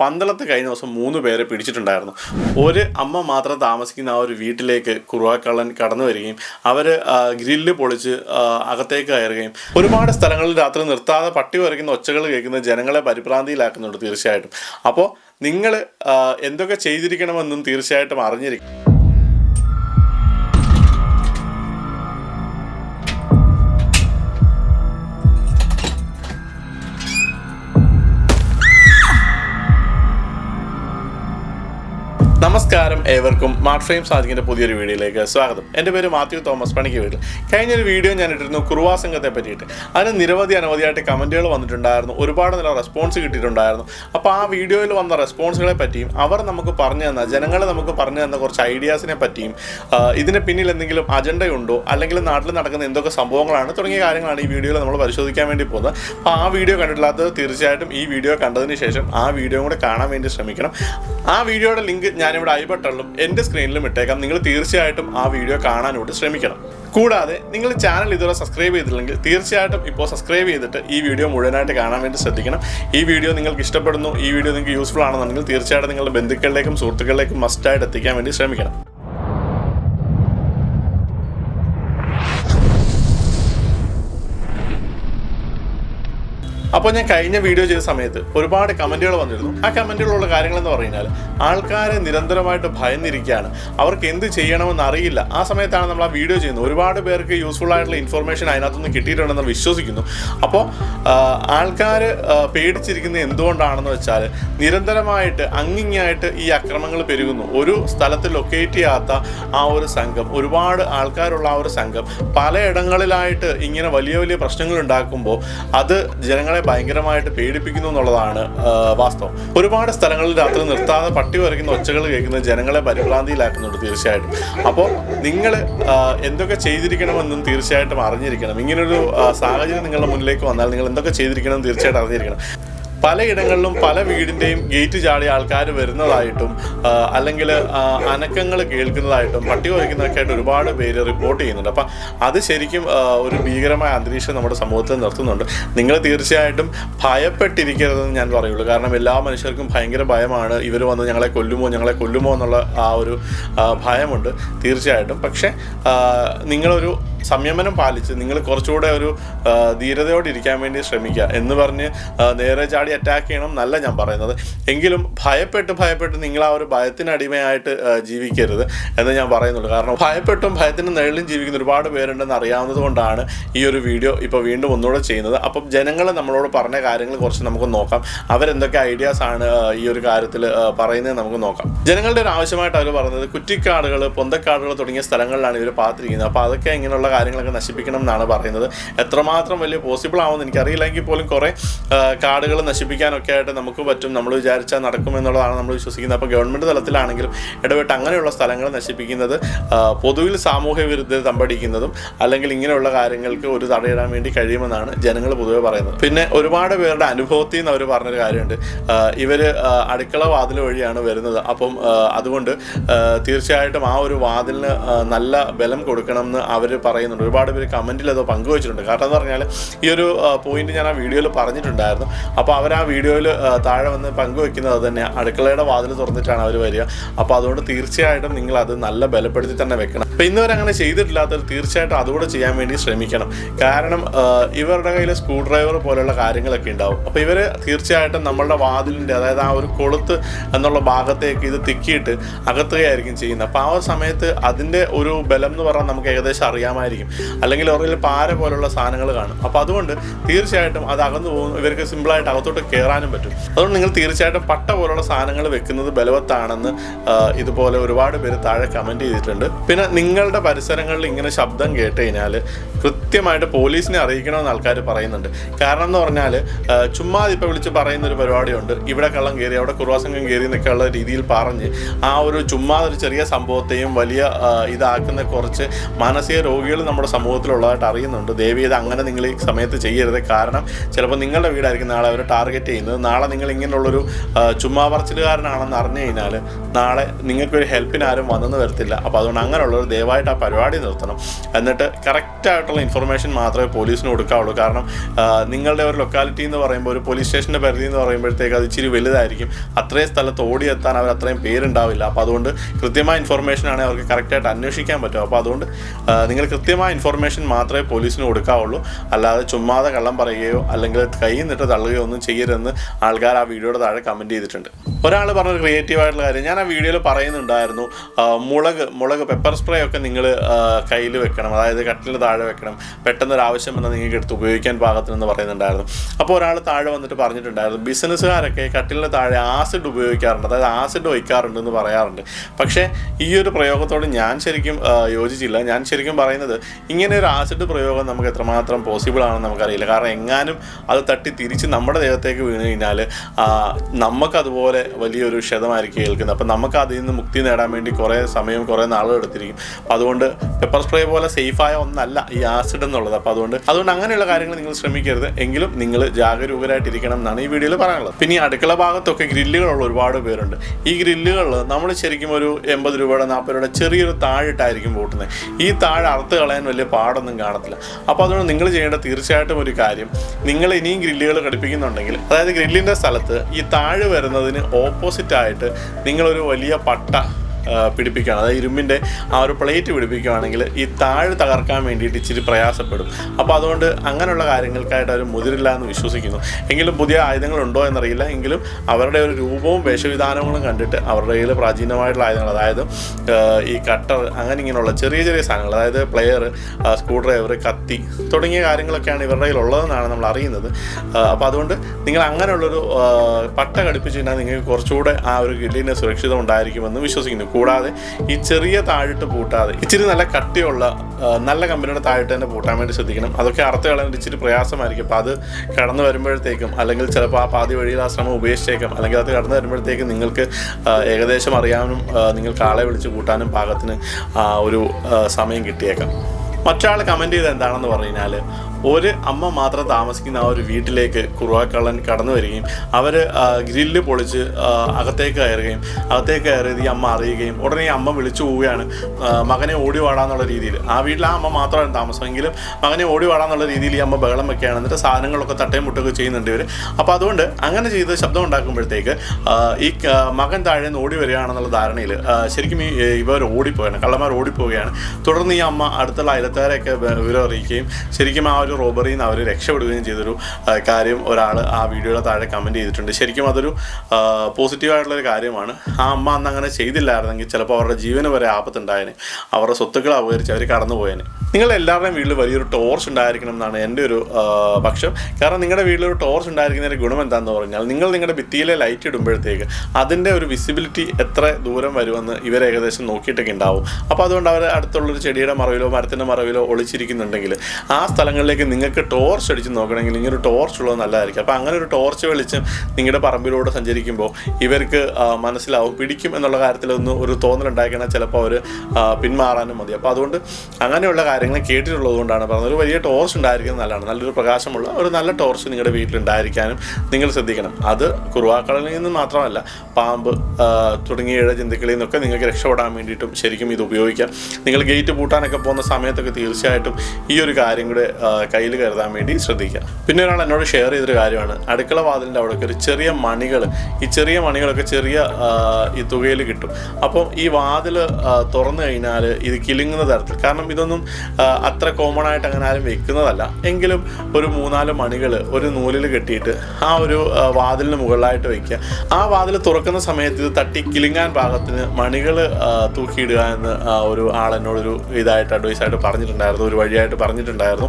പന്തളത്ത് കഴിഞ്ഞ ദിവസം മൂന്ന് പേരെ പിടിച്ചിട്ടുണ്ടായിരുന്നു. ഒരു അമ്മ മാത്രം താമസിക്കുന്ന ആ ഒരു വീട്ടിലേക്ക് കുറുവാക്കള്ളൻ കടന്നു വരികയും അവർ ഗ്രില്ല് പൊളിച്ച് അകത്തേക്ക് കയറുകയും ഒരുപാട് സ്ഥലങ്ങളിൽ രാത്രി നിർത്താതെ പട്ടി വരയ്ക്കുന്ന ഒച്ചകൾ കേൾക്കുന്ന ജനങ്ങളെ പരിഭ്രാന്തിയിലാക്കുന്നുണ്ട് തീർച്ചയായിട്ടും. അപ്പോൾ നിങ്ങൾ എന്തൊക്കെ ചെയ്തിരിക്കണമെന്നും തീർച്ചയായിട്ടും അറിഞ്ഞിരിക്കും നമസ്കാരം ഏവർക്കും മാർട്ട് ഫ്രെയിം സാധിക്കിന്റെ പുതിയൊരു വീഡിയോയിലേക്ക് സ്വാഗതം. എന്റെ പേര് മാത്യു തോമസ് പണിക്ക് വീട്ടിൽ. കഴിഞ്ഞൊരു വീഡിയോ ഞാൻ ഇട്ടിരുന്നു കുറുവാ സംഘത്തെ പറ്റിയിട്ട്. അതിന് നിരവധി അനവധിയായിട്ട് കമന്റുകൾ വന്നിട്ടുണ്ടായിരുന്നു. ഒരുപാട് നല്ല റെസ്പോൺസ് കിട്ടിയിട്ടുണ്ടായിരുന്നു. അപ്പോൾ ആ വീഡിയോയിൽ വന്ന റെസ്പോൺസുകളെ പറ്റിയും അവർ നമുക്ക് പറഞ്ഞു തന്ന ജനങ്ങൾ നമുക്ക് പറഞ്ഞു തന്ന കുറച്ച് ഐഡിയാസിനെ പറ്റിയും ഇതിന് പിന്നിൽ എന്തെങ്കിലും അജണ്ടയുണ്ടോ അല്ലെങ്കിൽ നാട്ടിൽ നടക്കുന്ന എന്തൊക്കെ സംഭവങ്ങളാണ്? തുടങ്ങിയ കാര്യങ്ങളാണ് ഈ വീഡിയോയിൽ നമ്മൾ പരിശോധിക്കാൻ വേണ്ടി പോകുന്നത്. അപ്പോൾ ആ വീഡിയോ കണ്ടിട്ടില്ലാത്തത് തീർച്ചയായിട്ടും ഈ വീഡിയോ കണ്ടതിന് ശേഷം ആ വീഡിയോ കൂടെ കാണാൻ വേണ്ടി ശ്രമിക്കണം. ആ വീഡിയോയുടെ ലിങ്ക് ഞാനിവിടെ ഐ ബട്ടണിലും എന്റെ സ്ക്രീനിലും ഇട്ടേക്കാം. നിങ്ങൾ തീർച്ചയായിട്ടും ആ വീഡിയോ കാണാനായിട്ട് ശ്രമിക്കണം. കൂടാതെ നിങ്ങൾ ചാനൽ ഇതുവരെ സബ്സ്ക്രൈബ് ചെയ്തില്ലെങ്കിൽ തീർച്ചയായിട്ടും ഇപ്പോൾ സബ്സ്ക്രൈബ് ചെയ്തിട്ട് ഈ വീഡിയോ മുഴുവനായിട്ട് കാണാൻ വേണ്ടി ശ്രദ്ധിക്കണം. ഈ വീഡിയോ നിങ്ങൾക്ക് ഇഷ്ടപ്പെടുന്നു ഈ വീഡിയോ നിങ്ങൾക്ക് യൂസ്ഫുൾ ആണെന്നുണ്ടെങ്കിൽ തീർച്ചയായിട്ടും നിങ്ങളുടെ ബന്ധുക്കളിലേക്കും സുഹൃത്തുക്കളിലേക്കും മസ്റ്റായിട്ട് എത്തിക്കാൻ വേണ്ടി ശ്രമിക്കണം. അപ്പോൾ ഞാൻ കഴിഞ്ഞ വീഡിയോ ചെയ്ത സമയത്ത് ഒരുപാട് കമന്റുകൾ വന്നിരുന്നു. ആ കമന്റുകളുള്ള കാര്യങ്ങൾ എന്ന് പറഞ്ഞാൽ ആൾക്കാരെ നിരന്തരമായിട്ട് ഭയന്നിരിക്കുകയാണ്. അവർക്ക് എന്ത് ചെയ്യണമെന്ന് അറിയില്ല. ആ സമയത്താണ് നമ്മൾ ആ വീഡിയോ ചെയ്യുന്നത്. ഒരുപാട് പേർക്ക് യൂസ്ഫുൾ ആയിട്ടുള്ള ഇൻഫർമേഷൻ അതിനകത്തുനിന്ന് കിട്ടിയിട്ടുണ്ടെന്ന് വിശ്വസിക്കുന്നു. അപ്പോൾ ആൾക്കാർ പേടിച്ചിരിക്കുന്നത് എന്തുകൊണ്ടാണെന്ന് വെച്ചാൽ നിരന്തരമായിട്ട് അങ്ങിങ്ങായിട്ട് ഈ അക്രമങ്ങൾ പെരുകുന്നു. ഒരു സ്ഥലത്ത് ലൊക്കേറ്റ് ചെയ്യാത്ത ആ ഒരു സംഘം ഒരുപാട് ആൾക്കാരുള്ള ആ ഒരു സംഘം പലയിടങ്ങളിലായിട്ട് ഇങ്ങനെ വലിയ വലിയ പ്രശ്നങ്ങൾ ഉണ്ടാക്കുമ്പോൾ അത് ജനങ്ങളെ ഭയങ്കരമായിട്ട് പേടിപ്പിക്കുന്നു എന്നുള്ളതാണ് വാസ്തവം. ഒരുപാട് സ്ഥലങ്ങളിൽ രാത്രി നിർത്താതെ പട്ടി വരയ്ക്കുന്ന ഒച്ചകൾ കേൾക്കുന്നത് ജനങ്ങളെ പരിഭ്രാന്തിയിലാക്കുന്നുണ്ട് തീർച്ചയായിട്ടും. അപ്പോൾ നിങ്ങൾ എന്തൊക്കെ ചെയ്തിരിക്കണമെന്നും തീർച്ചയായിട്ടും അറിഞ്ഞിരിക്കണം. ഇങ്ങനൊരു സാഹചര്യം നിങ്ങളുടെ മുന്നിലേക്ക് വന്നാൽ നിങ്ങൾ എന്തൊക്കെ ചെയ്തിരിക്കണം തീർച്ചയായിട്ടും അറിഞ്ഞിരിക്കണം. പലയിടങ്ങളിലും പല വീടിന്റെയും ഗേറ്റ് ചാടി ആൾക്കാർ വരുന്നതായിട്ടും അല്ലെങ്കിൽ അനക്കങ്ങൾ കേൾക്കുന്നതായിട്ടും പട്ടി കുറയ്ക്കുന്നതൊക്കെ ആയിട്ട് ഒരുപാട് പേര് റിപ്പോർട്ട് ചെയ്യുന്നുണ്ട്. അപ്പം അത് ശരിക്കും ഒരു ഭീകരമായ അന്തരീക്ഷം നമ്മുടെ സമൂഹത്തിൽ നിർത്തുന്നുണ്ട്. നിങ്ങൾ തീർച്ചയായിട്ടും ഭയപ്പെട്ടിരിക്കരുതെന്ന് ഞാൻ പറയുള്ളൂ. കാരണം എല്ലാ മനുഷ്യർക്കും ഭയങ്കര ഭയമാണ്. ഇവർ വന്ന് ഞങ്ങളെ കൊല്ലുമോ ഞങ്ങളെ കൊല്ലുമോ എന്നുള്ള ആ ഒരു ഭയമുണ്ട്. തീർച്ചയായിട്ടും. പക്ഷേ നിങ്ങളൊരു സംയമനം പാലിച്ച് നിങ്ങൾ കുറച്ചുകൂടെ ഒരു ധീരതയോടെ ഇരിക്കാൻ വേണ്ടി ശ്രമിക്കുക എന്ന് പറഞ്ഞ് നേരെ ചാടി അറ്റാക്ക് ചെയ്യണം എന്നല്ല ഞാൻ പറയുന്നത്. എങ്കിലും ഭയപ്പെട്ട് ഭയപ്പെട്ട് നിങ്ങൾ ആ ഒരു ഭയത്തിനടിമയായിട്ട് ജീവിക്കരുത് എന്ന് ഞാൻ പറയുന്നുള്ളൂ. കാരണം ഭയപ്പെട്ടും ഭയത്തിന് നേളിലും ജീവിക്കുന്ന ഒരുപാട് പേരുണ്ടെന്ന് അറിയാവുന്നത് കൊണ്ടാണ് ഈ ഒരു വീഡിയോ ഇപ്പോൾ വീണ്ടും ഒന്നുകൂടെ ചെയ്യുന്നത്. അപ്പം ജനങ്ങൾ നമ്മളോട് പറഞ്ഞ കാര്യങ്ങൾ കുറച്ച് നമുക്ക് നോക്കാം. അവരെന്തൊക്കെ ഐഡിയാസ് ആണ് ഈ ഒരു കാര്യത്തിൽ പറയുന്നത് നമുക്ക് നോക്കാം. ജനങ്ങളുടെ ഒരു ആവശ്യമായിട്ട് അവർ പറഞ്ഞത് കുറ്റിക്കാടുകൾ പൊന്തക്കാടുകൾ തുടങ്ങിയ സ്ഥലങ്ങളിലാണ് ഇവർ പാത്തിരിക്കുന്നത്. അപ്പോൾ അതൊക്കെ ഇങ്ങനെയുള്ള കാര്യങ്ങളൊക്കെ നശിപ്പിക്കണം എന്നാണ് പറയുന്നത്. എത്രമാത്രം വലിയ പോസിബിൾ ആവുമെന്ന് എനിക്കറിയില്ലെങ്കിൽ പോലും കുറേ കാടുകൾ നശിപ്പിക്കാനൊക്കെ ആയിട്ട് നമുക്ക് പറ്റും. നമ്മൾ വിചാരിച്ചാൽ നടക്കുമെന്നുള്ളതാണ് നമ്മൾ വിശ്വസിക്കുന്നത്. അപ്പോൾ ഗവൺമെന്റ് തലത്തിലാണെങ്കിലും ഇടപെട്ട് അങ്ങനെയുള്ള സ്ഥലങ്ങൾ നശിപ്പിക്കുന്നത് പൊതുവിൽ സാമൂഹ്യ വിരുദ്ധത തമ്പടിക്കുന്നതും അല്ലെങ്കിൽ ഇങ്ങനെയുള്ള കാര്യങ്ങൾക്ക് ഒരു തടയിടാൻ വേണ്ടി കഴിയുമെന്നാണ് ജനങ്ങൾ പൊതുവെ പറയുന്നത്. പിന്നെ ഒരുപാട് പേരുടെ അനുഭവത്തിൽ നിന്ന് അവർ പറഞ്ഞൊരു കാര്യമുണ്ട്. ഇവർ അടുക്കള വാതിൽ വഴിയാണ് വരുന്നത്. അപ്പം അതുകൊണ്ട് തീർച്ചയായിട്ടും ആ ഒരു വാതിലിന് നല്ല ബലം കൊടുക്കണം എന്ന് അവർ പറയുന്നുണ്ട്. ഒരുപാട് പേര് കമന്റിൽ അത് പങ്കുവച്ചിട്ടുണ്ട്. കാരണം എന്ന് പറഞ്ഞാൽ ഈ ഒരു പോയിന്റ് ഞാൻ ആ വീഡിയോയിൽ പറഞ്ഞിട്ടുണ്ടായിരുന്നു. അപ്പോൾ അവർ ആ വീഡിയോയിൽ താഴെ വന്ന് പങ്കുവെക്കുന്നത് അത് തന്നെ. അടുക്കളയുടെ വാതിൽ തുറന്നിട്ടാണ് അവർ വരിക. അപ്പോൾ അതുകൊണ്ട് തീർച്ചയായിട്ടും നിങ്ങൾ അത് നല്ല ബലപ്പെടുത്തി തന്നെ വെക്കണം. അപ്പോൾ ഇന്ന് വരെ അങ്ങനെ ചെയ്തിട്ടില്ലാത്തവർ തീർച്ചയായിട്ടും അതുകൂടെ ചെയ്യാൻ വേണ്ടി ശ്രമിക്കണം. കാരണം ഇവരുടെ കയ്യിൽ സ്ക്രൂ ഡ്രൈവർ പോലെയുള്ള കാര്യങ്ങളൊക്കെ ഉണ്ടാവും. അപ്പോൾ ഇവർ തീർച്ചയായിട്ടും നമ്മളുടെ വാതിലിന്റെ അതായത് ആ ഒരു കൊളുത്ത് എന്നുള്ള ഭാഗത്തേക്ക് ഇത് തിക്കിയിട്ട് അകത്തുകയായിരിക്കും ചെയ്യുന്നത്. അപ്പോൾ ആ ഒരു സമയത്ത് അതിന്റെ ഒരു ബലം എന്ന് പറഞ്ഞാൽ നമുക്ക് ഏകദേശം അറിയാമായിരിക്കും അല്ലെങ്കിൽ അവരുടെ പാര പോലുള്ള സാധനങ്ങൾ കാണും. അപ്പോൾ അതുകൊണ്ട് തീർച്ചയായിട്ടും അത് അകന്നു പോകും ഇവർക്ക് സിമ്പിളായിട്ട് അകത്തോട്ട് കയറാനും പറ്റും. അതുകൊണ്ട് നിങ്ങൾ തീർച്ചയായിട്ടും പട്ട പോലുള്ള സാധനങ്ങൾ വെക്കുന്നത് ബലവത്താണെന്ന് ഇതുപോലെ ഒരുപാട് പേര് താഴെ കമന്റ് ചെയ്തിട്ടുണ്ട്. പിന്നെ നിങ്ങളുടെ പരിസരങ്ങളിൽ ഇങ്ങനെ ശബ്ദം കേട്ട് കഴിഞ്ഞാൽ കൃത്യമായിട്ട് പോലീസിനെ അറിയിക്കണമെന്ന് ആൾക്കാർ പറയുന്നുണ്ട്. കാരണം എന്ന് പറഞ്ഞാൽ ചുമ്മാ ഇപ്പോൾ വിളിച്ച് പറയുന്ന ഒരു പരിപാടിയുണ്ട്. ഇവിടെ കള്ളം കയറി അവിടെ കുറുവാസംഘം കയറി എന്നൊക്കെയുള്ള രീതിയിൽ പറഞ്ഞ് ആ ഒരു ചുമ്മാ ഒരു ചെറിയ സംഭവത്തെയും വലിയ ഇതാക്കുന്ന കുറച്ച് മാനസിക രോഗികൾ നമ്മുടെ സമൂഹത്തിലുള്ളതായിട്ട് അറിയുന്നുണ്ട്. ദേവി ഇത് അങ്ങനെ നിങ്ങൾ ഈ സമയത്ത് ചെയ്യരുത്. കാരണം ചിലപ്പോൾ നിങ്ങളുടെ വീടായിരിക്കും നാളെ അവർ ടാർഗറ്റ് ചെയ്യുന്നത്. നാളെ നിങ്ങൾ ഇങ്ങനെയുള്ളൊരു ചുമ്മാ പറച്ചിലുകാരനാണെന്ന് അറിഞ്ഞു കഴിഞ്ഞാൽ നാളെ നിങ്ങൾക്കൊരു ഹെൽപ്പിന് ആരും വന്നെന്ന് വരത്തില്ല. അപ്പോൾ അതുകൊണ്ട് അങ്ങനെയുള്ളൊരു ദയവായിട്ട് ആ പരിപാടി നിർത്തണം. എന്നിട്ട് കറക്റ്റായിട്ടുള്ള ആയിട്ടുള്ള ഇൻഫർമേഷൻ മാത്രമേ പോലീസിന് കൊടുക്കാവുള്ളൂ. കാരണം നിങ്ങളുടെ ഒരു ലൊക്കാലിറ്റി എന്ന് പറയുമ്പോൾ ഒരു പോലീസ് സ്റ്റേഷന്റെ പരിധി എന്ന് പറയുമ്പോഴത്തേക്ക് അത് ഇച്ചിരി വലുതായിരിക്കും. അത്രയും സ്ഥലത്ത് ഓടിയെത്താൻ അവർ അത്രയും പേരുണ്ടാവില്ല. അപ്പോൾ അതുകൊണ്ട് കൃത്യമായ ഇൻഫർമേഷൻ ആണെങ്കിൽ അവർക്ക് കറക്റ്റായിട്ട് അന്വേഷിക്കാൻ പറ്റും. അപ്പോൾ അതുകൊണ്ട് നിങ്ങൾ കൃത്യമായ ഇൻഫർമേഷൻ മാത്രമേ പോലീസിന് കൊടുക്കാവുള്ളൂ. അല്ലാതെ ചുമ്മാതെ കള്ളം പറയുകയോ അല്ലെങ്കിൽ കൈ നിട്ട് തള്ളുകയോ ഒന്നും ചെയ്യരുതെന്ന് ആൾക്കാർ ആ വീഡിയോയുടെ താഴെ കമന്റ് ചെയ്തിട്ടുണ്ട്. ഒരാൾ പറഞ്ഞൊരു ക്രിയേറ്റീവ് ആയിട്ടുള്ള കാര്യം. ഞാൻ ആ വീഡിയോയിൽ പറയുന്നുണ്ടായിരുന്നു മുളക് മുളക് പെപ്പർ സ്പ്രേ ഒക്കെ നിങ്ങൾ കയ്യിൽ വെക്കണം. അതായത് കട്ടിൽ താഴെ പെട്ടെന്ന് ഒരു ആവശ്യം വന്നാൽ നിങ്ങൾക്ക് എടുത്ത് ഉപയോഗിക്കാൻ പാകത്തിനെന്ന് പറയുന്നുണ്ടായിരുന്നു. അപ്പോൾ ഒരാൾ താഴെ വന്നിട്ട് പറഞ്ഞിട്ടുണ്ടായിരുന്നു ബിസിനസ്സുകാരൊക്കെ കട്ടിലിന് താഴെ ആസിഡ് ഉപയോഗിക്കാറുണ്ട്. അതായത് ആസിഡ് ഒഴിക്കാറുണ്ട് എന്ന് പറയാറുണ്ട്. പക്ഷേ ഈ ഒരു പ്രയോഗത്തോട് ഞാൻ ശരിക്കും യോജിച്ചില്ല. ഞാൻ ശരിക്കും പറയുന്നത് ഇങ്ങനെ ഒരു ആസിഡ് പ്രയോഗം നമുക്ക് എത്രമാത്രം പോസിബിൾ ആണെന്ന് നമുക്കറിയില്ല. കാരണം എങ്ങാനും അത് തട്ടി തിരിച്ച് നമ്മുടെ ദേഹത്തേക്ക് വീണ് കഴിഞ്ഞാൽ നമുക്കതുപോലെ വലിയൊരു ക്ഷതമായിരിക്കും കേൾക്കുന്നത് അപ്പം നമുക്ക് അതിൽ നിന്ന് മുക്തി നേടാൻ വേണ്ടി കുറേ സമയം കുറേ നാളുകൾ എടുത്തിരിക്കും. അപ്പം അതുകൊണ്ട് പെപ്പർ സ്പ്രേ പോലെ സേഫായ ഒന്നല്ല ഈ ആസിഡ് എന്നുള്ളത്. അപ്പോൾ അതുകൊണ്ട് അതുകൊണ്ട് അങ്ങനെയുള്ള കാര്യങ്ങൾ നിങ്ങൾ ശ്രമിക്കരുത്. എങ്കിലും നിങ്ങൾ ജാഗരൂകരായിട്ടിരിക്കണം എന്നാണ് ഈ വീഡിയോയിൽ പറയാനുള്ളത്. പിന്നെ ഈ അടുക്കള ഭാഗത്തൊക്കെ ഗ്രില്ലുകളുള്ള ഒരുപാട് പേരുണ്ട്. ഈ ഗ്രില്ലുകൾ നമ്മൾ ശരിക്കും ഒരു എൺപത് രൂപയുടെ നാൽപ്പത് രൂപയുടെ ചെറിയൊരു താഴിട്ടായിരിക്കും പൂട്ടുന്നത് ഈ താഴ് അറുത്ത് കളയാൻ വലിയ പാടൊന്നും കാണത്തില്ല. അപ്പോൾ അതുകൊണ്ട് നിങ്ങൾ ചെയ്യേണ്ട തീർച്ചയായിട്ടും ഒരു കാര്യം. നിങ്ങൾ ഇനിയും ഗ്രില്ലുകൾ ഘടിപ്പിക്കുന്നുണ്ടെങ്കിൽ അതായത് ഗ്രില്ലിന്റെ സ്ഥലത്ത് ഈ താഴ് വരുന്നതിന് ഓപ്പോസിറ്റ് ആയിട്ട് നിങ്ങളൊരു വലിയ പട്ട പിടിപ്പിക്കുകയാണ്. അതായത് ഇരുമ്പിന്റെ ആ ഒരു പ്ലേറ്റ് പിടിപ്പിക്കുകയാണെങ്കിൽ ഈ താഴ് തകർക്കാൻ വേണ്ടിയിട്ട് ഇച്ചിരി പ്രയാസപ്പെടും. അപ്പോൾ അതുകൊണ്ട് അങ്ങനെയുള്ള കാര്യങ്ങൾക്കായിട്ട് അവർ മുതിരില്ല എന്ന് വിശ്വസിക്കുന്നു. എങ്കിലും പുതിയ ആയുധങ്ങളുണ്ടോ എന്നറിയില്ല. എങ്കിലും അവരുടെ ഒരു രൂപവും വേഷവിധാനങ്ങളും കണ്ടിട്ട് അവരുടെ കയ്യിൽ പ്രാചീനമായിട്ടുള്ള ആയുധങ്ങൾ അതായത് ഈ കട്ടർ അങ്ങനെ ഇങ്ങനെയുള്ള ചെറിയ ചെറിയ സാധനങ്ങൾ അതായത് പ്ലെയർ സ്ക്രൂ ഡ്രൈവർ കത്തി തുടങ്ങിയ കാര്യങ്ങളൊക്കെയാണ് ഇവരുടെ കയ്യിൽ ഉള്ളതെന്നാണ് നമ്മൾ അറിയുന്നത്. അപ്പോൾ അതുകൊണ്ട് നിങ്ങൾ അങ്ങനെയുള്ളൊരു പട്ട ഘടിപ്പിച്ച് കഴിഞ്ഞാൽ നിങ്ങൾക്ക് കുറച്ചുകൂടെ ആ ഒരു ഗില്ലിന് സുരക്ഷിതം ഉണ്ടായിരിക്കുമെന്ന് വിശ്വസിക്കുന്നു. കൂടാതെ ഈ ചെറിയ താഴിട്ട് പൂട്ടാതെ ഇച്ചിരി നല്ല കട്ടിയുള്ള നല്ല കമ്പനിയുടെ താഴിട്ട് തന്നെ പൂട്ടാൻ വേണ്ടി ശ്രദ്ധിക്കണം. അതൊക്കെ അർത്ഥ കളയാൻ ഇച്ചിരി പ്രയാസമായിരിക്കും. അപ്പോൾ അത് കടന്നു വരുമ്പോഴത്തേക്കും അല്ലെങ്കിൽ ചിലപ്പോൾ ആ പാതി വഴിയിൽ ആ ശ്രമം ഉപേക്ഷിച്ചേക്കാം. അല്ലെങ്കിൽ അത് കടന്നു വരുമ്പോഴത്തേക്കും നിങ്ങൾക്ക് ഏകദേശം അറിയാനും നിങ്ങൾക്ക് ആളെ വിളിച്ച് കൂട്ടാനും പാകത്തിന് ഒരു സമയം കിട്ടിയേക്കാം. മറ്റൊരാൾ കമന്റ് ചെയ്ത് എന്താണെന്ന് പറഞ്ഞു കഴിഞ്ഞാൽ ഒരു അമ്മ മാത്രം താമസിക്കുന്ന ആ ഒരു വീട്ടിലേക്ക് കുറുവാക്കള്ളൻ കടന്നു വരികയും അവർ ഗ്രില്ല് പൊളിച്ച് അകത്തേക്ക് കയറുകയും അകത്തേക്ക് കയറിയത് ഈ അമ്മ അറിയുകയും ഉടനെ ഈ അമ്മ വിളിച്ചു പോവുകയാണ്. മകനെ ഓടി വാടാന്നുള്ള രീതിയിൽ. ആ വീട്ടിൽ ആ അമ്മ മാത്രമാണ് താമസമെങ്കിലും മകനെ ഓടി വാടാന്നുള്ള രീതിയിൽ ഈ അമ്മ ബഹളം വെക്കുകയാണ്. എന്നിട്ട് സാധനങ്ങളൊക്കെ തട്ടയും മുട്ടൊക്കെ ചെയ്യുന്നുണ്ട് ഇവർ അപ്പോൾ അതുകൊണ്ട് അങ്ങനെ ചെയ്ത് ശബ്ദം ഉണ്ടാക്കുമ്പോഴത്തേക്ക് ഈ മകൻ താഴെ നിന്ന് ഓടി വരികയാണെന്നുള്ള ധാരണയിൽ ശരിക്കും ഈ ഇവർ ഓടിപ്പോവുകയാണ്. കള്ളന്മാർ ഓടിപ്പോവുകയാണ്. തുടർന്ന് ഈ അമ്മ അടുത്തുള്ള അയലത്തുകാരെയൊക്കെ വിവരം അറിയിക്കുകയും ശരിക്കും ആ ഒരു റോബറിയിൽ നിന്ന് അവർ രക്ഷപ്പെടുകയും ചെയ്തൊരു കാര്യം ഒരാൾ ആ വീഡിയോയുടെ താഴെ കമന്റ് ചെയ്തിട്ടുണ്ട്. ശരിക്കും അതൊരു പോസിറ്റീവായിട്ടുള്ളൊരു കാര്യമാണ്. ആ അമ്മ അന്ന് അങ്ങനെ ചെയ്തില്ലായിരുന്നെങ്കിൽ ചിലപ്പോൾ അവരുടെ ജീവന് വരെ ആപത്തുണ്ടായേനെ. അവരുടെ സ്വത്തുക്കൾ അപകരിച്ച് അവർ കടന്നുപോയേനെ. നിങ്ങൾ എല്ലാവരുടെയും വീട്ടിൽ വലിയൊരു ടോർച്ച് ഉണ്ടായിരിക്കണം എന്നാണ് എന്റെ ഒരു പക്ഷം. കാരണം നിങ്ങളുടെ വീട്ടിൽ ഒരു ടോർച്ച് ഉണ്ടായിരിക്കുന്നതിന്റെ ഗുണം എന്താണെന്ന് പറഞ്ഞാൽ നിങ്ങൾ നിങ്ങളുടെ ഭിത്തിയിലെ ലൈറ്റ് ഇടുമ്പോഴത്തേക്ക് അതിന്റെ ഒരു വിസിബിലിറ്റി എത്ര ദൂരം വരുമെന്ന് ഇവർ ഏകദേശം നോക്കിയിട്ടൊക്കെ ഉണ്ടാവും. അപ്പോൾ അതുകൊണ്ട് അവർ അടുത്തുള്ളൊരു ചെടിയുടെ മറവിലോ മരത്തിന്റെ മറവിലോ ഒളിച്ചിരിക്കുന്നുണ്ടെങ്കിൽ ആ സ്ഥലങ്ങളിലേക്ക് നിങ്ങൾക്ക് ടോർച്ച് അടിച്ച് നോക്കണമെങ്കിൽ ഇങ്ങനെ ഒരു ടോർച്ച് ഉള്ളത് നല്ലതായിരിക്കും. അപ്പോൾ അങ്ങനെ ഒരു ടോർച്ച് വെളിച്ച് നിങ്ങളുടെ പറമ്പിലൂടെ സഞ്ചരിക്കുമ്പോൾ ഇവർക്ക് മനസ്സിലാവും പിടിക്കും എന്നുള്ള കാര്യത്തിലൊന്നും ഒരു തോന്നലുണ്ടായിക്കഴിഞ്ഞാൽ ചിലപ്പോൾ അവർ പിന്മാറാനും മതി. അപ്പോൾ അതുകൊണ്ട് അങ്ങനെയുള്ള കാര്യങ്ങൾ കേട്ടിട്ടുള്ളത് കൊണ്ടാണ് പറഞ്ഞത്. ഒരു വലിയ ടോർച്ച് ഉണ്ടായിരിക്കുന്നത് നല്ലതാണ്. നല്ലൊരു പ്രകാശമുള്ള ഒരു നല്ല ടോർച്ച് നിങ്ങളുടെ വീട്ടിലുണ്ടായിരിക്കാനും നിങ്ങൾ ശ്രദ്ധിക്കണം. അത് കുറുവാക്കളിൽ നിന്ന് മാത്രമല്ല പാമ്പ് തുടങ്ങിയ ഇഴ ജന്തുക്കളിൽ നിന്നൊക്കെ നിങ്ങൾക്ക് രക്ഷപ്പെടാൻ വേണ്ടിയിട്ടും ശരിക്കും ഇത് ഉപയോഗിക്കാം. നിങ്ങൾ ഗേറ്റ് പൂട്ടാനൊക്കെ പോകുന്ന സമയത്തൊക്കെ തീർച്ചയായിട്ടും ഈ ഒരു കാര്യം കൂടെ കയ്യിൽ കരുതാൻ വേണ്ടി ശ്രദ്ധിക്കുക. പിന്നെ ഒരാൾ എന്നോട് ഷെയർ ചെയ്തൊരു കാര്യമാണ്. അടുക്കള വാതിലിന്റെ അവിടെയൊക്കെ ഒരു ചെറിയ മണികൾ ഈ ചെറിയ മണികളൊക്കെ ചെറിയ ഈ തുകയിൽ കിട്ടും. അപ്പം ഈ വാതിൽ തുറന്നു കഴിഞ്ഞാൽ ഇത് കിലുങ്ങുന്ന തരത്തിൽ. കാരണം ഇതൊന്നും അത്ര കോമൺ ആയിട്ട് അങ്ങനെ ആരും വെക്കുന്നതല്ല. എങ്കിലും ഒരു മൂന്നാൽ മണികൾ ഒരു നൂലിൽ കെട്ടിയിട്ട് ആ ഒരു വാതിലിന് മുകളിലായിട്ട് വയ്ക്കുക ആ വാതിൽ തുറക്കുന്ന സമയത്ത് ഇത് തട്ടി കിലുങ്ങാൻ പാകത്തിന് മണികൾ തൂക്കിയിടുക എന്ന് ഒരു ആളെന്നോടൊരു ഇതായിട്ട് അഡ്വൈസായിട്ട് പറഞ്ഞിട്ടുണ്ടായിരുന്നു. ഒരു വഴിയായിട്ട് പറഞ്ഞിട്ടുണ്ടായിരുന്നു.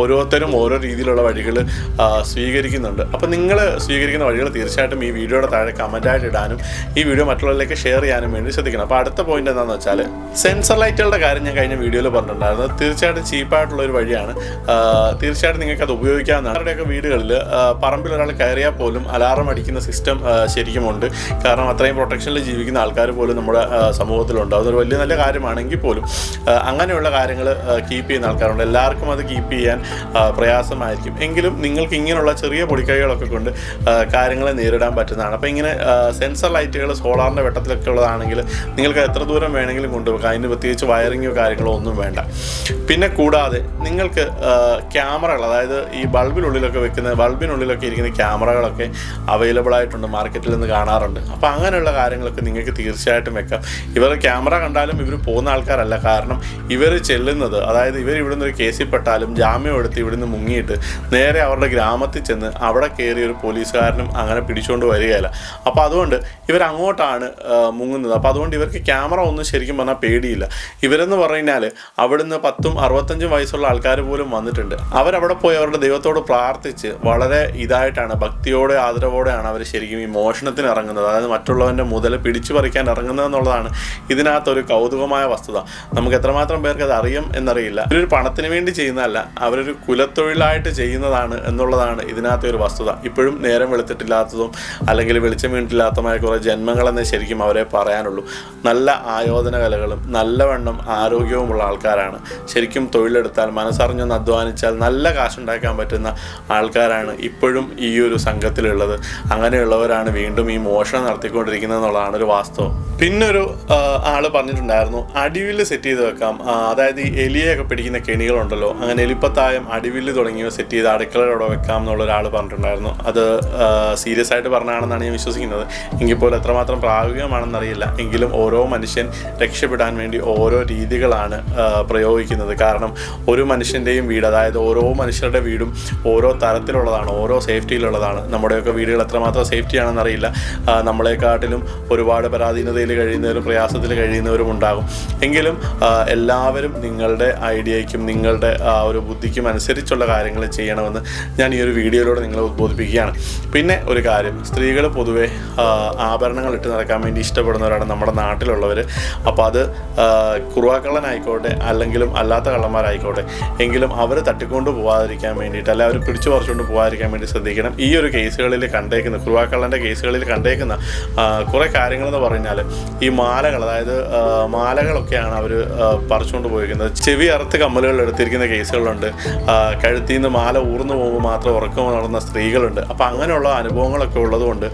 ഓരോരുത്തരും ഓരോ രീതിയിലുള്ള വഴികൾ സ്വീകരിക്കുന്നുണ്ട്. അപ്പോൾ നിങ്ങൾ സ്വീകരിക്കുന്ന വഴികൾ തീർച്ചയായിട്ടും ഈ വീഡിയോയുടെ താഴെ കമന്റായിട്ട് ഇടാനും ഈ വീഡിയോ മറ്റുള്ളവരിലേക്ക് ഷെയർ ചെയ്യാനും വേണ്ടി ശ്രദ്ധിക്കണം. അപ്പോൾ അടുത്ത പോയിന്റ് എന്താണെന്ന് വെച്ചാൽ സെൻസർ ലൈറ്റുകളുടെ കാര്യം ഞാൻ കഴിഞ്ഞ വീഡിയോയിൽ പറഞ്ഞിട്ടുണ്ടായിരുന്നു. തീർച്ചയായിട്ടും ചീപ്പായിട്ടുള്ള ഒരു വഴിയാണ്. തീർച്ചയായിട്ടും നിങ്ങൾക്ക് അത് ഉപയോഗിക്കാവുന്നതാണ്. അവരുടെയൊക്കെ വീടുകളിൽ പറമ്പിൽ ഒരാൾ കയറിയാൽ പോലും അലാറം അടിക്കുന്ന സിസ്റ്റം ശരിക്കുമുണ്ട് കാരണം അത്രയും പ്രൊട്ടക്ഷനിൽ ജീവിക്കുന്ന ആൾക്കാർ പോലും നമ്മുടെ സമൂഹത്തിലുണ്ട്. അതൊരു വലിയ നല്ല കാര്യമാണെങ്കിൽ പോലും അങ്ങനെയുള്ള കാര്യങ്ങൾ കീപ്പ് ചെയ്യുന്ന ആൾക്കാരുണ്ട്. എല്ലാവർക്കും അത് കീപ്പ് ചെയ്യാൻ പ്രയാസമായിരിക്കും. എങ്കിലും നിങ്ങൾക്ക് ഇങ്ങനെയുള്ള ചെറിയ പൊടിക്കൈകളൊക്കെ കൊണ്ട് കാര്യങ്ങളെ നേരിടാൻ പറ്റുന്നതാണ്. അപ്പോൾ ഇങ്ങനെ സെൻസർ ലൈറ്റുകൾ സോളാറിന്റെ വെട്ടത്തിലൊക്കെ ഉള്ളതാണെങ്കിൽ നിങ്ങൾക്ക് എത്ര ദൂരം വേണമെങ്കിലും കൊണ്ടുപോകാം. അതിന് പ്രത്യേകിച്ച് വയറിങ്ങോ കാര്യങ്ങളോ ഒന്നും വേണ്ട. പിന്നെ കൂടാതെ നിങ്ങൾക്ക് ക്യാമറകൾ അതായത് ഈ ബൾബിനുള്ളിലൊക്കെ വെക്കുന്ന ബൾബിനുള്ളിലൊക്കെ ഇരിക്കുന്ന ക്യാമറകളൊക്കെ അവൈലബിൾ ആയിട്ടുണ്ട് മാർക്കറ്റിൽ നിന്ന് കാണാറുണ്ട്. അപ്പോൾ അങ്ങനെയുള്ള കാര്യങ്ങളൊക്കെ നിങ്ങൾക്ക് തീർച്ചയായിട്ടും വെക്കാം. ഇവർ ക്യാമറ കണ്ടാലും ഇവർ പോകുന്ന ആൾക്കാരല്ല. കാരണം ഇവർ ചെല്ലുന്നത് അതായത് ഇവർ ഇവിടുന്ന് ഒരു കേസിൽ പെട്ടാലും ജാമ്യം എടുത്ത് ഇവിടുന്ന് മുങ്ങിയിട്ട് നേരെ അവരുടെ ഗ്രാമത്തിൽ ചെന്ന് അവിടെ കയറി ഒരു പോലീസുകാരനും അങ്ങനെ പിടിച്ചുകൊണ്ട് വരികയില്ല. അപ്പോൾ അതുകൊണ്ട് ഇവർ അങ്ങോട്ടാണ് മുങ്ങുന്നത്. അപ്പോൾ അതുകൊണ്ട് ഇവർക്ക് ക്യാമറ ഒന്നും ശരിക്കും പറഞ്ഞാൽ പേടിയില്ല. ഇവരെന്ന് പറഞ്ഞാൽ അവിടുന്ന് പത്തും അറുപത്തഞ്ചും വയസ്സുള്ള ആൾക്കാർ പോലും വന്നിട്ടുണ്ട്. അവരവിടെ പോയി അവരുടെ ദൈവത്തോട് പ്രാർത്ഥിച്ച് വളരെ ഇതായിട്ടാണ് ഭക്തിയോടെ ആദരവോടെയാണ് അവർ ശരിക്കും ഈ മോഷണത്തിന് ഇറങ്ങുന്നത്. അതായത് മറ്റുള്ളവന്റെ മുതൽ പിടിച്ചു പറിക്കാൻ ഇറങ്ങുന്നത് എന്നുള്ളതാണ് ഇതിനകത്തൊരു കൗതുകമായ വസ്തുത. നമുക്ക് എത്രമാത്രം പേർക്ക് അത് അറിയാം എന്നറിയില്ല. ഇവരൊരു പണത്തിന് വേണ്ടി ചെയ്യുന്നതല്ല. അവരൊരു കുലത്തൊഴിലായിട്ട് ചെയ്യുന്നതാണ് എന്നുള്ളതാണ് ഇതിനകത്തെ ഒരു വസ്തുത. ഇപ്പോഴും നേരം വെളുത്തിട്ടില്ലാത്തതും അല്ലെങ്കിൽ വെളിച്ചം വീണിട്ടില്ലാത്തതുമായ കുറേ ജന്മങ്ങളെന്നേ ശരിക്കും അവരെ പറയാനുള്ളൂ. നല്ല ആയോധന കലകളും നല്ലവണ്ണം ആരോഗ്യവുമുള്ള ആൾക്കാരാണ്. ശരിക്കും തൊഴിലെടുത്താൽ മനസ്സറിഞ്ഞൊന്ന് അധ്വാനിച്ചാൽ നല്ല കാശുണ്ടാക്കാൻ പറ്റുന്ന ആൾക്കാരാണ് ഇപ്പോഴും ഈ ഒരു സംഘത്തിലുള്ളത്. അങ്ങനെയുള്ളവരാണ് വീണ്ടും ഈ മോഷണം നടത്തിക്കൊണ്ടിരിക്കുന്നത് എന്നുള്ളതാണ് ഒരു വാസ്തവം. പിന്നൊരു ആൾ പറഞ്ഞിട്ടുണ്ടായിരുന്നു അടിവിൽ സെറ്റ് ചെയ്ത് വെക്കാം. അതായത് ഈ എലിയൊക്കെ പിടിക്കുന്ന കെണികളുണ്ടല്ലോ. അങ്ങനെ എലിപ്പത്തായം അടിവില്ല് തുടങ്ങിയവ സെറ്റ് ചെയ്ത് അടുക്കളയോടെ വെക്കാം എന്നുള്ള ഒരാൾ പറഞ്ഞിട്ടുണ്ടായിരുന്നു. അത് സീരിയസ് ആയിട്ട് പറഞ്ഞാണെന്നാണ് ഞാൻ വിശ്വസിക്കുന്നത്. എങ്കിൽ പോലും എത്രമാത്രം പ്രായോഗികമാണെന്നറിയില്ല. എങ്കിലും ഓരോ മനുഷ്യൻ രക്ഷപ്പെടാൻ വേണ്ടി ഓരോ രീതികളാണ് പ്രയോഗിക്കുന്നത്. കാരണം ഒരു മനുഷ്യന്റെയും വീട് അതായത് ഓരോ മനുഷ്യരുടെ വീടും ഓരോ തരത്തിലുള്ളതാണ് ഓരോ സേഫ്റ്റിയിലുള്ളതാണ്. നമ്മുടെയൊക്കെ വീടുകൾ എത്രമാത്രം സേഫ്റ്റി ആണെന്ന് അറിയില്ല നമ്മളെക്കാട്ടിലും ഒരുപാട് പരാധീനതയിൽ കഴിയുന്നവരും പ്രയാസത്തിൽ കഴിയുന്നവരും ഉണ്ടാകും. എങ്കിലും എല്ലാവരും നിങ്ങളുടെ ഐഡിയയ്ക്കും നിങ്ങളുടെ ആ ഒരു ബുദ്ധിക്കും അനുസരിച്ചുള്ള കാര്യങ്ങൾ ചെയ്യണമെന്ന് ഞാൻ ഈ ഒരു വീഡിയോയിലൂടെ നിങ്ങളെ ഉദ്ബോധിപ്പിക്കുകയാണ്. പിന്നെ ഒരു കാര്യം സ്ത്രീകൾ പൊതുവെ ആഭരണങ്ങൾ ഇട്ട് നടക്കാൻ വേണ്ടി ഇഷ്ടപ്പെടുന്നവരാണ് നമ്മുടെ നാട്ടിലുള്ളവർ അപ്പോൾ അത് കുറുവാക്കള്ളനായിക്കോട്ടെ അല്ലെങ്കിലും അല്ലാത്ത കള്ളന്മാരായിക്കോട്ടെ എങ്കിലും അവർ തട്ടിക്കൊണ്ട് പോകാതിരിക്കാൻ വേണ്ടിയിട്ട് അല്ലെ അവർ പിടിച്ചു പറിച്ചുകൊണ്ട് പോകാതിരിക്കാൻ വേണ്ടി ശ്രദ്ധിക്കണം. ഈ ഒരു കേസുകളിൽ കണ്ടേക്കുന്ന കുറുവാക്കള്ളന്റെ കേസുകളിൽ കണ്ടേക്കുന്ന കുറേ കാര്യങ്ങളെന്ന് പറഞ്ഞാൽ ഈ മാലകൾ അതായത് മാലകളൊക്കെയാണ് അവർ പറിച്ചുകൊണ്ട് പോയിരിക്കുന്നത്. ചെവി അറുത്ത് കമ്മലുകൾ എടുത്തിരിക്കുന്ന കേസുകളുണ്ട്. ആ, കഴുത്തിൽ നിന്ന് മാല ഊർന്നു പോകുമ്പോൾ മാത്രം ഉറക്കം നടന്ന സ്ത്രീകളുണ്ട്. അപ്പോൾ അങ്ങനെയുള്ള അനുഭവങ്ങളൊക്കെ ഉള്ളതുകൊണ്ട്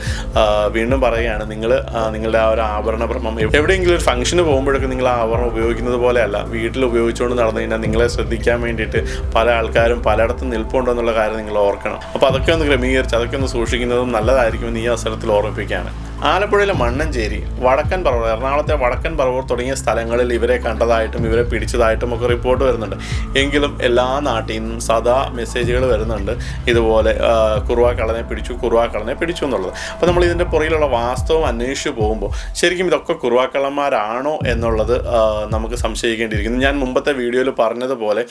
വീണ്ടും പറയുകയാണ് നിങ്ങൾ നിങ്ങളുടെ ആ ഒരു ആഭരണ ഭ്രമം എവിടെയെങ്കിലും ഒരു ഫംഗ്ഷന് പോകുമ്പോഴൊക്കെ നിങ്ങൾ ആ ആഭരണം ഉപയോഗിക്കുന്നത് പോലെയല്ല. വീട്ടിൽ ഉപയോഗിച്ചുകൊണ്ട് നടന്നു കഴിഞ്ഞാൽ നിങ്ങളെ ശ്രദ്ധിക്കാൻ വേണ്ടിയിട്ട് പല ആൾക്കാരും പലയിടത്തും നിൽപ്പുണ്ടെന്നുള്ള കാര്യം നിങ്ങൾ ഓർക്കണം. അപ്പോൾ അതൊക്കെ ഒന്ന് ക്രമീകരിച്ച് അതൊക്കെ ഒന്ന് സൂക്ഷിക്കുന്നതും നല്ലതായിരിക്കുമെന്ന് ഈ അവസരത്തിൽ ഓർമ്മിപ്പിക്കുകയാണ്. ആലപ്പുഴയിലെ മണ്ണഞ്ചേരി വടക്കൻ പറവൂർ എറണാകുളത്തെ വടക്കൻ പറവൂർ തുടങ്ങിയ സ്ഥലങ്ങളിൽ ഇവരെ കണ്ടതായിട്ടും ഇവരെ പിടിച്ചതായിട്ടും ഒക്കെ റിപ്പോർട്ട് വരുന്നുണ്ട്. എങ്കിലും എല്ലാ നാട്ടിൽ നിന്നും സദാ മെസ്സേജുകൾ വരുന്നുണ്ട്. ഇതുപോലെ കുറുവാക്കളനെ പിടിച്ചു കുറുവാ കള്ളനെ പിടിച്ചു എന്നുള്ളത്. അപ്പോൾ നമ്മൾ ഇതിന്റെ പുറകിലുള്ള വാസ്തവം അന്വേഷിച്ചു പോകുമ്പോൾ ശരിക്കും ഇതൊക്കെ കുറുവാക്കളന്മാരാണോ എന്നുള്ളത് നമുക്ക് സംശയിക്കേണ്ടിയിരിക്കുന്നു. ഞാൻ മുമ്പത്തെ വീഡിയോയിൽ പറഞ്ഞതുപോലെ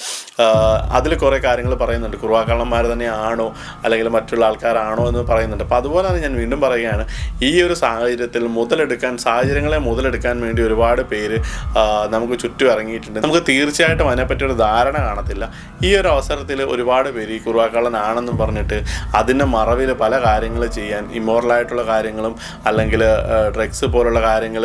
അതിൽ കുറേ കാര്യങ്ങൾ പറയുന്നുണ്ട്. കുറുവാക്കളന്മാർ തന്നെയാണോ അല്ലെങ്കിൽ മറ്റുള്ള ആൾക്കാരാണോ എന്ന് പറയുന്നുണ്ട്. അപ്പോൾ അതുപോലെ തന്നെ ഞാൻ വീണ്ടും പറയുകയാണ് ഈ ഒരു സാഹചര്യത്തിൽ മുതലെടുക്കാൻ സാഹചര്യങ്ങളെ മുതലെടുക്കാൻ വേണ്ടി ഒരുപാട് പേര് നമുക്ക് ചുറ്റും ഇറങ്ങിയിട്ടുണ്ട്. നമുക്ക് തീർച്ചയായിട്ടും അതിനെപ്പറ്റി ഒരു ധാരണ കാണത്തില്ല. ഈ ഒരു അവസരത്തിൽ ഒരുപാട് പേര് ഈ കുറുവാക്കളനാണെന്നും പറഞ്ഞിട്ട് അതിന്റെ മറവിൽ പല കാര്യങ്ങൾ ചെയ്യാൻ ഇമ്മോറലായിട്ടുള്ള കാര്യങ്ങളും അല്ലെങ്കിൽ ഡ്രഗ്സ് പോലുള്ള കാര്യങ്ങൾ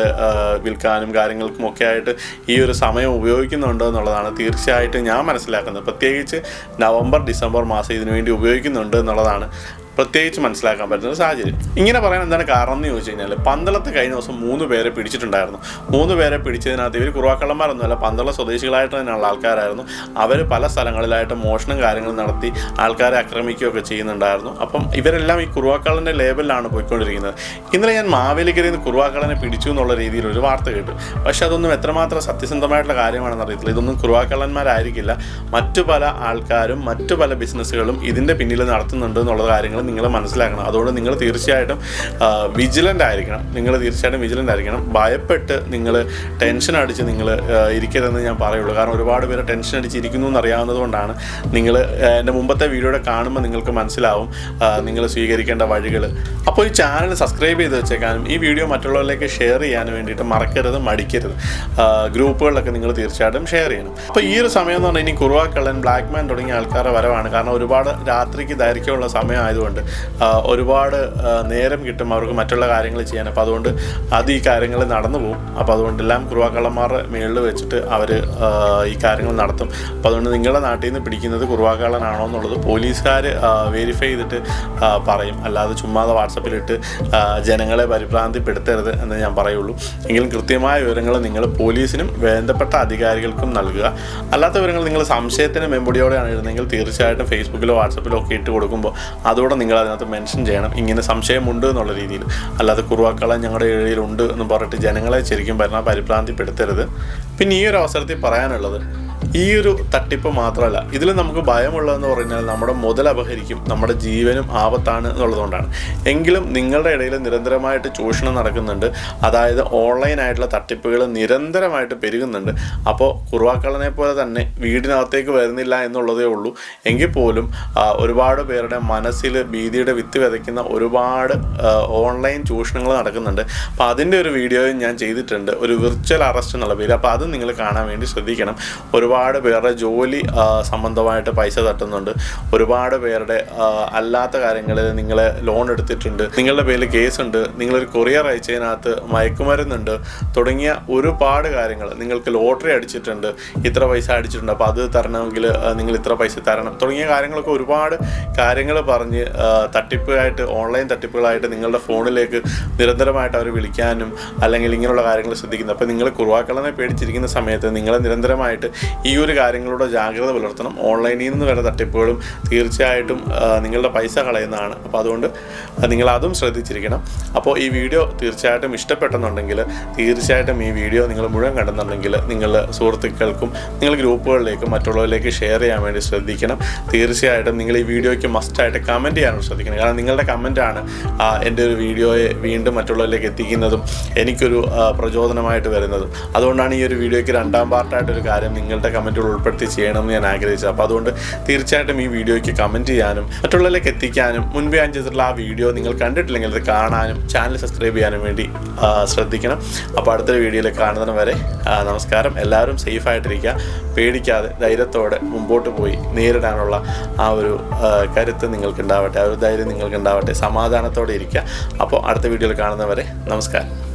വിൽക്കാനും കാര്യങ്ങൾക്കും ഒക്കെ ആയിട്ട് ഈ ഒരു സമയം ഉപയോഗിക്കുന്നുണ്ടോ എന്നുള്ളതാണ് തീർച്ചയായിട്ടും ഞാൻ മനസ്സിലാക്കുന്നത്. പ്രത്യേകിച്ച് നവംബർ ഡിസംബർ മാസം ഇതിനു വേണ്ടി ഉപയോഗിക്കുന്നുണ്ട് എന്നുള്ളതാണ്. പ്രത്യേകിച്ച് മനസ്സിലാക്കാൻ പറ്റുന്ന സാഹചര്യം. ഇങ്ങനെ പറയാൻ എന്താണ് കാരണം എന്ന് ചോദിച്ചു കഴിഞ്ഞാൽ പന്തളത്ത് കഴിഞ്ഞ ദിവസം മൂന്ന് പേരെ പിടിച്ചിട്ടുണ്ടായിരുന്നു. മൂന്ന് പേരെ പിടിച്ചതിനകത്ത് ഇവർ കുറുവാക്കള്ളന്മാരൊന്നുമല്ല പന്തള സ്വദേശികളായിട്ട് തന്നെയുള്ള ആൾക്കാരായിരുന്നു. അവർ പല സ്ഥലങ്ങളിലായിട്ട് മോഷണം കാര്യങ്ങൾ നടത്തി ആൾക്കാരെ ആക്രമിക്കുകയൊക്കെ ചെയ്യുന്നുണ്ടായിരുന്നു. അപ്പം ഇവരെല്ലാം ഈ കുറുവാക്കള്ളന്റെ ലേബലിലാണ് പോയിക്കൊണ്ടിരിക്കുന്നത്. ഇന്നലെ ഞാൻ മാവേലിക്കരയിൽ നിന്ന് കുറുവാക്കള്ളനെ പിടിച്ചു എന്നുള്ള രീതിയിൽ ഒരു വാർത്ത കേട്ടു. പക്ഷെ അതൊന്നും എത്രമാത്രം സത്യസന്ധമായിട്ടുള്ള കാര്യമാണെന്ന് അറിയത്തില്ല. ഇതൊന്നും കുറുവാക്കള്ളന്മാരായിരിക്കില്ല. മറ്റു പല ആൾക്കാരും മറ്റു പല ബിസിനസ്സുകളും ഇതിന്റെ പിന്നിൽ നടത്തുന്നുണ്ട് എന്നുള്ള കാര്യങ്ങൾ നിങ്ങൾ മനസ്സിലാക്കണം. അതുകൊണ്ട് നിങ്ങൾ തീർച്ചയായിട്ടും വിജിലന്റ് ആയിരിക്കണം. നിങ്ങൾ തീർച്ചയായിട്ടും വിജിലന്റ് ആയിരിക്കണം. ഭയപ്പെട്ട് നിങ്ങൾ ടെൻഷൻ അടിച്ച് നിങ്ങൾ ഇരിക്കരുതെന്ന് ഞാൻ പറയുള്ളൂ. കാരണം ഒരുപാട് പേര് ടെൻഷൻ അടിച്ച് ഇരിക്കുന്നു എന്നറിയാവുന്നത് കൊണ്ടാണ് നിങ്ങൾ എന്റെ മുമ്പത്തെ വീഡിയോയുടെ കാണുമ്പോൾ നിങ്ങൾക്ക് മനസ്സിലാവും നിങ്ങൾ സ്വീകരിക്കേണ്ട വഴികൾ. അപ്പോൾ ഈ ചാനൽ സബ്സ്ക്രൈബ് ചെയ്ത് വെച്ചേക്കാനും ഈ വീഡിയോ മറ്റുള്ളവരിലേക്ക് ഷെയർ ചെയ്യാൻ വേണ്ടിയിട്ട് മറക്കരുത് മടിക്കരുത്. ഗ്രൂപ്പുകളിലൊക്കെ നിങ്ങൾ തീർച്ചയായിട്ടും ഷെയർ ചെയ്യണം. അപ്പോൾ ഈ ഒരു സമയം എന്ന് പറഞ്ഞാൽ ഇനി കുറുവാക്കള്ളൻ ബ്ലാക്ക് മാൻ തുടങ്ങിയ ആൾക്കാരുടെ വരവാണ്. കാരണം ഒരുപാട് രാത്രിക്ക് ദൈർഘ്യമുള്ള സമയമായതുകൊണ്ട് ആ, ഒരുപാട് നേരം കിട്ടും അവർക്ക് മറ്റുള്ള കാര്യങ്ങൾ ചെയ്യാൻ. അപ്പോൾ അതുകൊണ്ട് അത് ഈ കാര്യങ്ങൾ നടന്നു പോകും. അപ്പോൾ അതുകൊണ്ട് എല്ലാം കുറുവാക്കള്ളന്മാരുടെ മേളിൽ വെച്ചിട്ട് അവർ ഈ കാര്യങ്ങൾ നടത്തും. അപ്പോൾ അതുകൊണ്ട് നിങ്ങളുടെ നാട്ടിൽ നിന്ന് പിടിക്കുന്നത് കുറുവാക്കള്ളനാണോ എന്നുള്ളത് പോലീസുകാർ വെരിഫൈ ചെയ്തിട്ട് പറയും. അല്ലാതെ ചുമ്മാതെ വാട്സപ്പിലിട്ട് ജനങ്ങളെ പരിഭ്രാന്തിപ്പെടുത്തരുത് എന്ന് ഞാൻ പറയുള്ളൂ. എങ്കിലും കൃത്യമായ വിവരങ്ങൾ നിങ്ങൾ പോലീസിനും ബന്ധപ്പെട്ട അധികാരികൾക്കും നൽകുക. അല്ലാത്ത വിവരങ്ങൾ നിങ്ങൾ സംശയത്തിന് മെമ്പടിയോടെയാണ് ഇരുന്നെങ്കിൽ തീർച്ചയായിട്ടും ഫേസ്ബുക്കിലോ വാട്സപ്പിലോ ഒക്കെ ഇട്ട് കൊടുക്കുമ്പോൾ അതോടെ നിങ്ങൾ അതിനകത്ത് മെൻഷൻ ചെയ്യണം. ഇങ്ങനെ സംശയമുണ്ട് എന്നുള്ള രീതിയിൽ. അല്ലാതെ കുറുവാക്കളെ ഞങ്ങളുടെ ഇഴയിലുണ്ട് എന്ന് പറഞ്ഞിട്ട് ജനങ്ങളെ ശരിക്കും പറഞ്ഞാൽ പരിഭ്രാന്തിപ്പെടുത്തരുത്. പിന്നെ ഈ ഒരു അവസരത്തിൽ പറയാനുള്ളത് ഈ ഒരു തട്ടിപ്പ് മാത്രമല്ല ഇതിൽ നമുക്ക് ഭയമുള്ളതെന്ന് പറഞ്ഞാൽ നമ്മുടെ മുതൽ അപഹരിക്കും നമ്മുടെ ജീവനും ആപത്താണ് എന്നുള്ളതുകൊണ്ടാണ്. എങ്കിലും നിങ്ങളുടെ ഇടയിൽ നിരന്തരമായിട്ട് ചൂഷണം നടക്കുന്നുണ്ട് അതായത് ഓൺലൈനായിട്ടുള്ള തട്ടിപ്പുകൾ നിരന്തരമായിട്ട് പെരുകുന്നുണ്ട്. അപ്പോൾ കുറുവാക്കളനെ പോലെ തന്നെ വീടിനകത്തേക്ക് വരുന്നില്ല എന്നുള്ളതേ ഉള്ളൂ. എങ്കിൽ പോലും ഒരുപാട് പേരുടെ മനസ്സിൽ ഭീതിയുടെ വിത്ത് വിതയ്ക്കുന്ന ഒരുപാട് ഓൺലൈൻ ചൂഷണങ്ങൾ നടക്കുന്നുണ്ട്. അപ്പോൾ അതിന്റെ ഒരു വീഡിയോയും ഞാൻ ചെയ്തിട്ടുണ്ട്. ഒരു വിർച്വൽ അറസ്റ്റ് എന്നുള്ള പേര്. അപ്പോൾ അത് നിങ്ങൾ കാണാൻ വേണ്ടി ശ്രദ്ധിക്കണം. ഒരുപാട് പേരുടെ ജോലി സംബന്ധമായിട്ട് പൈസ തട്ടുന്നുണ്ട്. ഒരുപാട് പേരുടെ അല്ലാത്ത കാര്യങ്ങളിൽ നിങ്ങളെ ലോൺ എടുത്തിട്ടുണ്ട്. നിങ്ങളുടെ പേരിൽ കേസുണ്ട്. നിങ്ങളൊരു കൊറിയർ അയച്ചതിനകത്ത് മയക്കുമരുന്നുണ്ട്. തുടങ്ങിയ ഒരുപാട് കാര്യങ്ങൾ നിങ്ങൾക്ക് ലോട്ടറി അടിച്ചിട്ടുണ്ട്. ഇത്ര പൈസ അടിച്ചിട്ടുണ്ട്. അപ്പോൾ അത് തരണമെങ്കിൽ നിങ്ങൾ ഇത്ര പൈസ തരണം. തുടങ്ങിയ കാര്യങ്ങളൊക്കെ ഒരുപാട് കാര്യങ്ങൾ പറഞ്ഞ് തട്ടിപ്പായിട്ട് ഓൺലൈൻ തട്ടിപ്പുകളായിട്ട് നിങ്ങളുടെ ഫോണിലേക്ക് നിരന്തരമായിട്ട് അവർ വിളിക്കാനും അല്ലെങ്കിൽ ഇങ്ങനെയുള്ള കാര്യങ്ങൾ ശ്രദ്ധിക്കുന്നത് അപ്പോൾ നിങ്ങൾ കുറുവാക്കളനെ പേടിച്ചിരിക്കുന്ന സമയത്ത് നിങ്ങളെ നിരന്തരമായിട്ട് ഈ ഒരു കാര്യങ്ങളുടെ ജാഗ്രത പുലർത്തണം. ഓൺലൈനിൽ നിന്ന് വരുന്ന തട്ടിപ്പുകളും തീർച്ചയായിട്ടും നിങ്ങളുടെ പൈസ കളയുന്നതാണ്. അപ്പോൾ അതുകൊണ്ട് നിങ്ങൾ അതും ശ്രദ്ധിച്ചിരിക്കണം. അപ്പോൾ ഈ വീഡിയോ തീർച്ചയായിട്ടും ഇഷ്ടപ്പെട്ടെന്നുണ്ടെങ്കിൽ തീർച്ചയായിട്ടും ഈ വീഡിയോ നിങ്ങൾ മുഴുവൻ കണ്ടെന്നുണ്ടെങ്കിൽ നിങ്ങൾ സുഹൃത്തുക്കൾക്കും നിങ്ങൾ ഗ്രൂപ്പുകളിലേക്കും മറ്റുള്ളവരിലേക്ക് ഷെയർ ചെയ്യാൻ വേണ്ടി ശ്രദ്ധിക്കണം. തീർച്ചയായിട്ടും നിങ്ങൾ ഈ വീഡിയോയ്ക്ക് മസ്റ്റായിട്ട് കമന്റ് ചെയ്യാനും ശ്രദ്ധിക്കണം. കാരണം നിങ്ങളുടെ കമന്റാണ് എന്റെ ഒരു വീഡിയോയെ വീണ്ടും മറ്റുള്ളവരിലേക്ക് എത്തിക്കുന്നതും എനിക്കൊരു പ്രചോദനമായിട്ട് വരുന്നതും. അതുകൊണ്ടാണ് ഈ ഒരു വീഡിയോയ്ക്ക് രണ്ടാം പാർട്ടായിട്ടൊരു കാര്യം നിങ്ങളുടെ കമന്റുകൾ ഉൾപ്പെടുത്തി ചെയ്യണമെന്ന് ഞാൻ ആഗ്രഹിച്ചത് അപ്പോൾ അതുകൊണ്ട് തീർച്ചയായിട്ടും ഈ വീഡിയോയ്ക്ക് കമന്റ് ചെയ്യാനും മറ്റുള്ളവരിലേക്ക് എത്തിക്കാനും മുൻപേ ഞാൻ ചെയ്തിട്ടുള്ള ആ വീഡിയോ നിങ്ങൾ കണ്ടിട്ടില്ലെങ്കിൽ അത് കാണാനും ചാനൽ സബ്സ്ക്രൈബ് ചെയ്യാനും വേണ്ടി ശ്രദ്ധിക്കണം. അപ്പോൾ അടുത്ത വീഡിയോയിൽ കാണുന്നതിന് വരെ നമസ്കാരം. എല്ലാവരും സേഫായിട്ടിരിക്കുക പേടിക്കാതെ ധൈര്യത്തോടെ മുമ്പോട്ട് പോയി നേരിടാനുള്ള ആ ഒരു കരുത്ത് നിങ്ങൾക്കുണ്ടാവട്ടെ ആ ഒരു ധൈര്യം നിങ്ങൾക്കുണ്ടാവട്ടെ. സമാധാനത്തോടെ ഇരിക്കുക. അപ്പോൾ അടുത്ത വീഡിയോയിൽ കാണുന്നവരെ നമസ്കാരം.